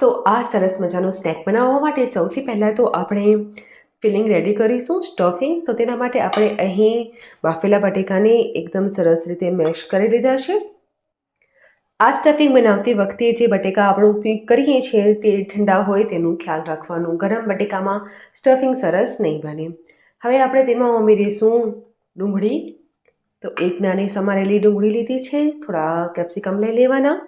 તો આ સરસ મજાનો સ્નેક બનાવવા માટે સૌથી પહેલાં તો આપણે ફિલિંગ રેડી કરીશું સ્ટફિંગ તો તેના માટે આપણે અહીં બાફેલા બટેકાને એકદમ સરસ રીતે મેશ કરી લીધા છે. આ સ્ટફિંગ બનાવતી વખતે જે બટેકા આપણે ઉપયોગ કરીએ છીએ તે ઠંડા હોય તેનું ખ્યાલ રાખવાનું. ગરમ બટેકામાં સ્ટફિંગ સરસ નહીં બને. હવે આપણે તેમાં ઉમેરીશું ડુંગળી. તો એક નાની સમારેલી ડુંગળી લીધી છે. થોડા કેપ્સિકમ લઈ લેવાના.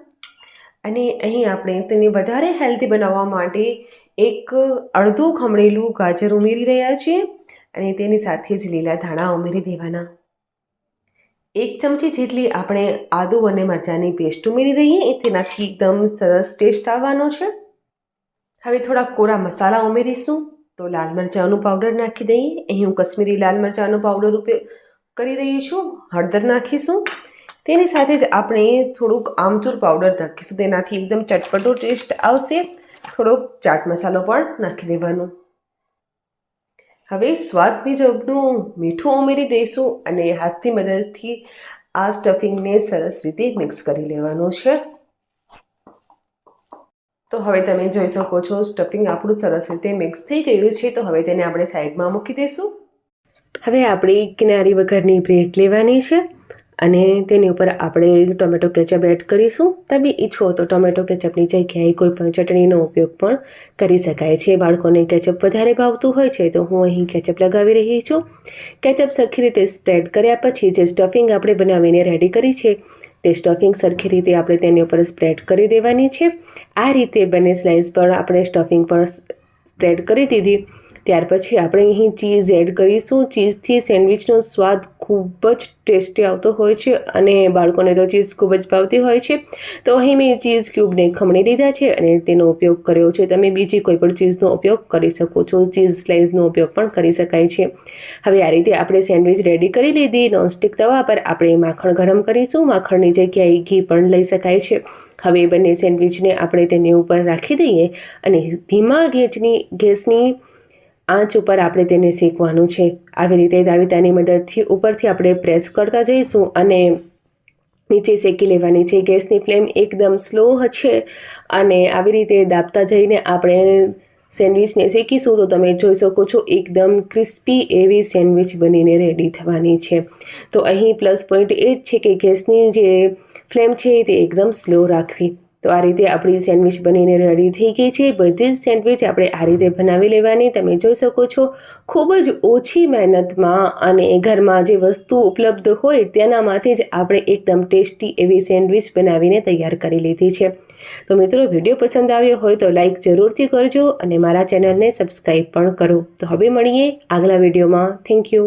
અને અહીં આપણે તેને વધારે હેલ્ધી બનાવવા માટે એક અડધું ખમણેલું ગાજર ઉમેરી રહ્યા છીએ અને તેની સાથે જ લીલા ધાણા ઉમેરી દેવાના. એક ચમચી જેટલી આપણે આદુ અને મરચાંની પેસ્ટ ઉમેરી દઈએ તેનાથી એકદમ સરસ ટેસ્ટ આવવાનો છે. હવે થોડા કોરા મસાલા ઉમેરીશું, તો લાલ મરચાંનું પાવડર નાખી દઈએ. અહીં હું કશ્મીરી લાલ મરચાંનો પાવડર ઉપયોગ કરી રહી છું, હળદર નાખીશું. તેની સાથે જ આપણે થોડુંક આમચૂર પાવડર નાખીશું. તેનાથી એકદમ ચટપટો ટેસ્ટ આવશે. થોડોક ચાટ મસાલો પણ નાખી દેવાનો. હવે સ્વાદ મુજબનું મીઠું ઉમેરી દઈશું અને હાથની મદદથી આ સ્ટફિંગને સરસ રીતે મિક્સ કરી લેવાનું છે. તો હવે તમે જોઈ શકો છો સ્ટફિંગ આપણું સરસ રીતે મિક્સ થઈ ગયું છે. તો હવે તેને આપણે સાઈડમાં મૂકી દઈશું. હવે આપણે કિનારી વગરની બ્રેડ લેવાની છે. અને તેની ઉપર આપણે ટોમેટો કેચઅપ એડ કરીશું. તમે ઈચ્છો તો ટોમેટો કેચઅપની જગ્યાએ કોઈ પણ ચટણીનો ઉપયોગ પણ કરી શકાય છે. બાળકોને કેચઅપ વધારે ભાવતું હોય છે તો હું અહીં કેચઅપ લગાવી રહી છું. કેચઅપ સરખી રીતે સ્પ્રેડ કર્યા પછી જે સ્ટફિંગ આપણે બનાવીને રેડી કરી છે, તે સ્ટફિંગ સરખી રીતે આપણે તેની ઉપર સ્પ્રેડ કરી દેવાની છે. આ રીતે બંને સ્લાઇસ પર આપણે સ્ટફિંગ પણ સ્પ્રેડ કરી દીધી. ત્યાર પછી આપણે અહીં ચીઝ એડ કરીશું. ચીઝથી સેન્ડવિચનો સ્વાદ ખૂબ જ ટેસ્ટી આવતો હોય છે અને બાળકોને તો ચીઝ ખૂબ જ ભાવતી હોય છે. તો અહીં મેં ચીઝ ક્યુબને ખમણી લીધા છે અને તેનો ઉપયોગ કર્યો છે. તમે બીજી કોઈ પણ ચીઝનો ઉપયોગ કરી શકો છો. ચીઝ સ્લાઇસનો ઉપયોગ પણ કરી શકાય છે. હવે આ રીતે આપણે સેન્ડવિચ રેડી કરી લીધી. નોનસ્ટિક તવા પર આપણે માખણ ગરમ કરીશું. માખણની જગ્યાએ ઘી પણ લઈ શકાય છે. હવે બંને સેન્ડવિચને આપણે તેની ઉપર રાખી દઈએ અને ધીમા ગેસની ગેસની આંચ ઉપર આપણે તેને શેકવાનું છે. આવી રીતે દાવિતાની મદદથી ઉપરથી આપણે પ્રેસ કરતા જઈશું અને નીચે શેકી લેવાની છે. ગેસની ફ્લેમ એકદમ સ્લો છે અને આવી રીતે દાબતા જઈને આપણે સેન્ડવિચને શેકીશું તો તમે જોઈ શકો છો એકદમ ક્રિસ્પી એવી સેન્ડવિચ બનીને રેડી થવાની છે. તો અહીં પ્લસ પોઈન્ટ એ જ છે કે ગેસની જે ફ્લેમ છે તે એકદમ સ્લો રાખવી. તો આ રીતે આપણી સેન્ડવિચ બનીને રેડી થઈ ગઈ છે. બધી જ સેન્ડવિચ આપણે આ રીતે બનાવી લેવાની. તમે જોઈ શકો છો, ખૂબ જ ઓછી મહેનતમાં અને ઘરમાં જે વસ્તુ ઉપલબ્ધ હોય તેનામાંથી જ આપણે એકદમ ટેસ્ટી એવી સેન્ડવિચ બનાવીને તૈયાર કરી લીધી છે. તો મિત્રો, વીડિયો પસંદ આવ્યો હોય તો લાઈક જરૂરથી કરજો અને મારા ચેનલને સબસ્ક્રાઈબ પણ કરો. તો હવે મળીએ આગલા વિડીયોમાં. Thank you.